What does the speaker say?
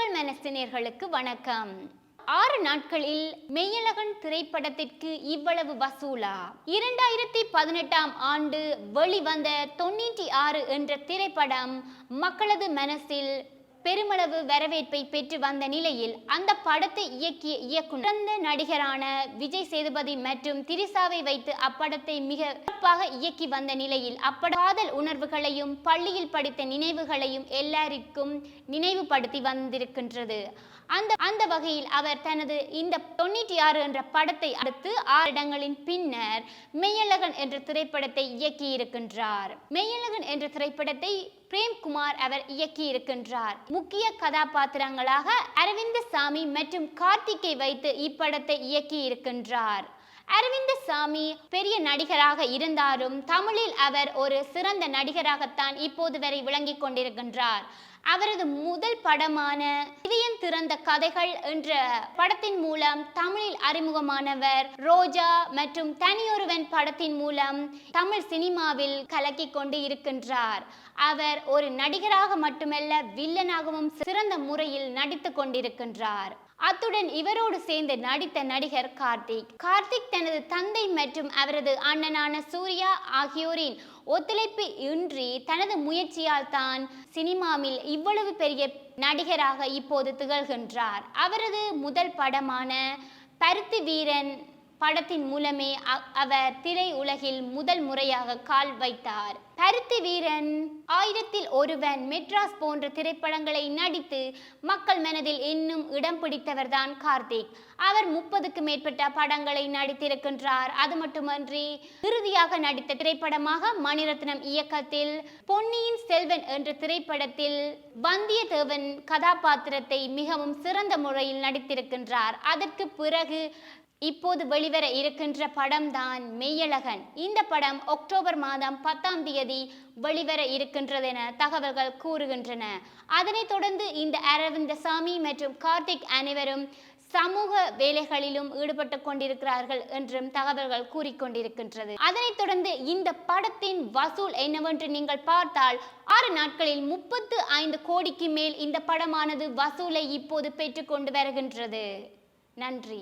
மக்கள் மனசினர்களுக்கு வணக்கம். ஆறு நாட்களில் மெய்யழகன் திரைப்படத்திற்கு இவ்வளவு வசூலா? இரண்டாயிரத்தி பதினெட்டாம் ஆண்டு வெளிவந்த தொண்ணூற்றி ஆறு என்ற திரைப்படம் மக்களது மனசில் பெருமளவு வரவேற்பை பெற்று வந்த நிலையில் அந்த படத்தை இயக்கிய இயக்குனர் சிறந்த நடிகரான விஜய் சேதுபதி மற்றும் திரிசாவை வைத்து அப்படத்தை மிக சிறப்பாக இயக்கி வந்த நிலையில் அப்பட காதல் உணர்வுகளையும் பள்ளியில் படித்த நினைவுகளையும் எல்லாருக்கும் நினைவுபடுத்தி வந்திருக்கின்றது. அந்த அந்த வகையில் அவர் தனது இந்த தொண்ணூற்றி ஆறு என்ற படத்தை அடுத்து ஆறு இடங்களின் பின்னர் மெய்யழகன் என்ற திரைப்படத்தை இயக்கியிருக்கின்றார். மெய்யழகன் என்ற திரைப்படத்தை பிரேம்குமார் அவர் இயக்கி இருக்கின்றார் முக்கிய கதாபாத்திரங்களாக அரவிந்த சாமி மற்றும் கார்த்திகை வைத்து இப்படத்தை இயக்கி இருக்கின்றார் அரவிந்த சாமி பெரிய நடிகராக இருந்தாலும் தமிழில் அவர் ஒரு சிறந்த நடிகராகத்தான் இப்போது வரை விளங்கிக் கொண்டிருக்கின்றார். அவரது முதல் படமான இதயம் திறந்த கதைகள் என்ற படத்தின் மூலம் தமிழில் அறிமுகமானவர் ரோஜா மற்றும் தனியொருவன் படத்தின் மூலம் தமிழ் சினிமாவில் கலக்கி கொண்டு இருக்கின்றார். அவர் ஒரு நடிகராக மட்டுமல்ல வில்லனாகவும் சிறந்த முறையில் நடித்து கொண்டிருக்கின்றார். அத்துடன் இவரோடு சேர்ந்து நடித்த நடிகர் கார்த்திக். கார்த்திக் தனது தந்தை மற்றும் அவரது அண்ணனான சூர்யா ஆகியோரின் ஒத்துழைப்பு இன்றி தனது முயற்சியால் தான் சினிமாவில் இவ்வளவு பெரிய நடிகராக இப்போது திகழ்கின்றார். அவரது முதல் படமான பருத்தி வீரன் படத்தின் மூலமே அ- அவர் திரை உலகில் முதல் முறையாக கால் வைத்தார். பருத்தி வீரன் ஆயிரத்தில் ஒருவன் மெட்ராஸ் போன்ற திரைப்படங்களை நடித்து மக்கள் மனதில் இன்னும் இடம் பிடித்தவர்தான் கார்த்திக். அவர் முப்பதுக்கு மேற்பட்ட படங்களை நடித்திருக்கின்றார். அது மட்டுமன்றி இறுதியாக நடித்த திரைப்படமாக மணிரத்னம் இயக்கத்தில் பொன்னியின் செல்வன் என்ற திரைப்படத்தில் வந்தியத்தேவன் கதாபாத்திரத்தை மிகவும் சிறந்த முறையில் நடித்திருக்கின்றார். அதற்கு பிறகு இப்போது வெளிவர இருக்கின்ற படம்தான் மெய்யழகன். இந்த படம் அக்டோபர் மாதம் பத்தாம் தேதி வெளிவர இருக்கின்றதென தகவல்கள் கூறுகின்றன. அதனைத் தொடர்ந்து இந்த அரவிந்த சாமி மற்றும் கார்த்திக் அனைவரும் சமூக வேலைகளிலும் ஈடுபட்டு கொண்டிருக்கிறார்கள் என்றும் தகவல்கள் கூறிக்கொண்டிருக்கின்றது. அதனைத் தொடர்ந்து இந்த படத்தின் வசூல் என்னவென்று நீங்கள் பார்த்தால் ஆறு நாட்களில் முப்பத்து ஐந்து கோடிக்கு மேல் இந்த படமானது வசூலை இப்போது பெற்றுக்கொண்டு வருகின்றது. நன்றி.